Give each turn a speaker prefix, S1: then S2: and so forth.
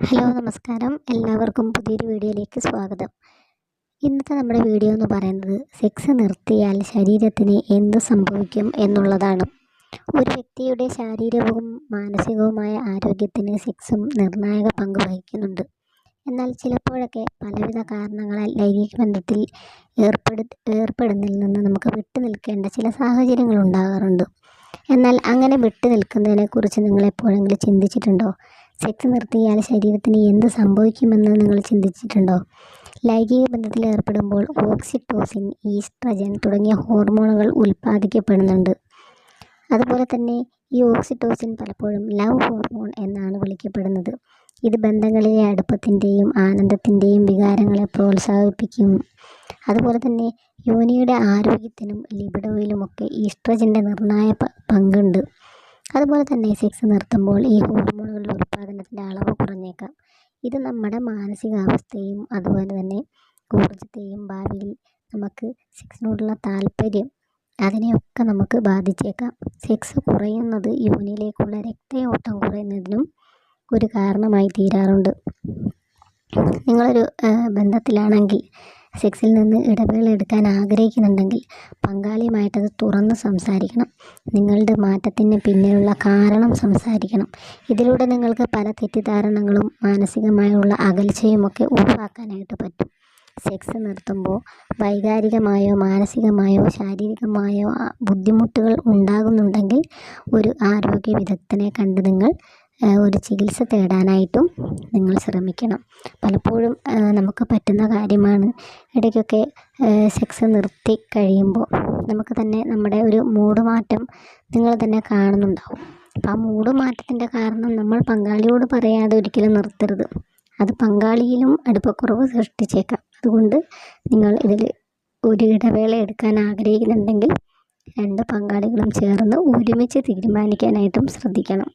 S1: Hello നമസ്കാരം. എല്ലാവർക്കും പുതിയൊരു വീഡിയോയിലേക്ക് സ്വാഗതം. ഇന്നത്തെ നമ്മുടെ വീഡിയോ എന്ന് പറയുന്നത് സെക്സ് നിർത്തിയാൽ ശരീരത്തിന് എന്ത് സംഭവിക്കും എന്നുള്ളതാണ്. ഒരു വ്യക്തിയുടെ ശാരീരികവും മാനസികവുമായ ആരോഗ്യത്തിന് സെക്സും നിർണായക പങ്ക് വഹിക്കുന്നുണ്ട്. എന്നാൽ ചിലപ്പോഴൊക്കെ പലവിധ കാരണങ്ങളാൽ ലൈംഗിക ബന്ധത്തിൽ ഏർപ്പെടു ഏർപ്പെടുന്നതിൽ നിന്ന് നമുക്ക് വിട്ടു നിൽക്കേണ്ട ചില സാഹചര്യങ്ങൾ ഉണ്ടാകാറുണ്ട്. എന്നാൽ അങ്ങനെ വിട്ടു നിൽക്കുന്നതിനെക്കുറിച്ച് നിങ്ങൾ എപ്പോഴെങ്കിലും ചിന്തിച്ചിട്ടുണ്ടോ? സെക്സ് നിർത്തിയാൽ ശരീരത്തിന് എന്ത് സംഭവിക്കുമെന്ന് നിങ്ങൾ ചിന്തിച്ചിട്ടുണ്ടോ? ലൈംഗിക ബന്ധത്തിൽ ഏർപ്പെടുമ്പോൾ ഓക്സിറ്റോസിൻ ഈസ്ട്രജൻ തുടങ്ങിയ ഹോർമോണുകൾ ഉൽപ്പാദിക്കപ്പെടുന്നുണ്ട് അതുപോലെ തന്നെ ഈ ഓക്സിറ്റോസിൻ പലപ്പോഴും ലവ് ഹോർമോൺ എന്നാണ് വിളിക്കപ്പെടുന്നത്. ഇത് ബന്ധങ്ങളിലെ അടുപ്പത്തിന്റെയും ആനന്ദത്തിന്റെയും വികാരങ്ങളെ പ്രോത്സാഹിപ്പിക്കും. അതുപോലെ തന്നെ യോനിയുടെ ആരോഗ്യത്തിനും ലിബിഡോയിലുമൊക്കെ ഈസ്ട്രജന്റെ നിർണായ പങ്കുണ്ട്. അതുപോലെ തന്നെ സെക്സ് നിർത്തുമ്പോൾ ഈ ഹോർമോണുകളുടെ ഉൽപ്പാദനത്തിന്റെ അളവ് കുറഞ്ഞേക്കാം. ഇത് നമ്മുടെ മാനസികാവസ്ഥയും അതുപോലെ തന്നെ ഊർജത്തെയും ഭാവിയിൽ നമുക്ക് സെക്സിനോടുള്ള താല്പര്യം അതിനെയൊക്കെ നമുക്ക് ബാധിച്ചേക്കാം. സെക്സ് കുറയുന്നത് യോനിയിലേക്കുള്ള രക്തയോട്ടം കുറയുന്നതിനും ഒരു കാരണമായി തീരാറുണ്ട്. നിങ്ങളൊരു ബന്ധത്തിലാണെങ്കിൽ സെക്സിൽ നിന്ന് ഇടവേള എടുക്കാൻ ആഗ്രഹിക്കുന്നുണ്ടെങ്കിൽ പങ്കാളിയുമായിട്ടത് തുറന്ന് സംസാരിക്കണം. നിങ്ങളുടെ മാറ്റത്തിന് പിന്നിലുള്ള കാരണം സംസാരിക്കണം. ഇതിലൂടെ നിങ്ങൾക്ക് പല തെറ്റിദ്ധാരണകളും മാനസികമായുള്ള അകൽച്ചയുമൊക്കെ ഒഴിവാക്കാനായിട്ട് പറ്റും. സെക്സ് നിർത്തുമ്പോൾ വൈകാരികമായോ മാനസികമായോ ശാരീരികമായോ ബുദ്ധിമുട്ടുകൾ ഉണ്ടാകുന്നുണ്ടെങ്കിൽ ഒരു ആരോഗ്യ വിദഗ്ധനെ കണ്ട് നിങ്ങൾ ഒരു ചികിത്സ തേടാനായിട്ടും നിങ്ങൾ ശ്രമിക്കണം. പലപ്പോഴും നമുക്ക് പറ്റുന്ന കാര്യമാണ്. ഇടയ്ക്കൊക്കെ സെക്സ് നിർത്തി കഴിയുമ്പോൾ നമുക്ക് തന്നെ നമ്മുടെ ഒരു മൂഡ് മാറ്റം നിങ്ങൾ തന്നെ കാണുന്നുണ്ടാവും. അപ്പോൾ ആ മൂഡ് മാറ്റത്തിന്റെ കാരണം നമ്മൾ പങ്കാളിയോട് പറയാതെ ഒരിക്കലും നിർത്തരുത്. അത് പങ്കാളിയിലും അടുപ്പക്കുറവ് സൃഷ്ടിച്ചേക്കാം. അതുകൊണ്ട് നിങ്ങൾ ഇതിൽ ഒരു ഇടവേള എടുക്കാൻ ആഗ്രഹിക്കുന്നുണ്ടെങ്കിൽ രണ്ട് പങ്കാളികളും ചേർന്ന് ഒരുമിച്ച് തീരുമാനിക്കാനായിട്ടും ശ്രദ്ധിക്കണം.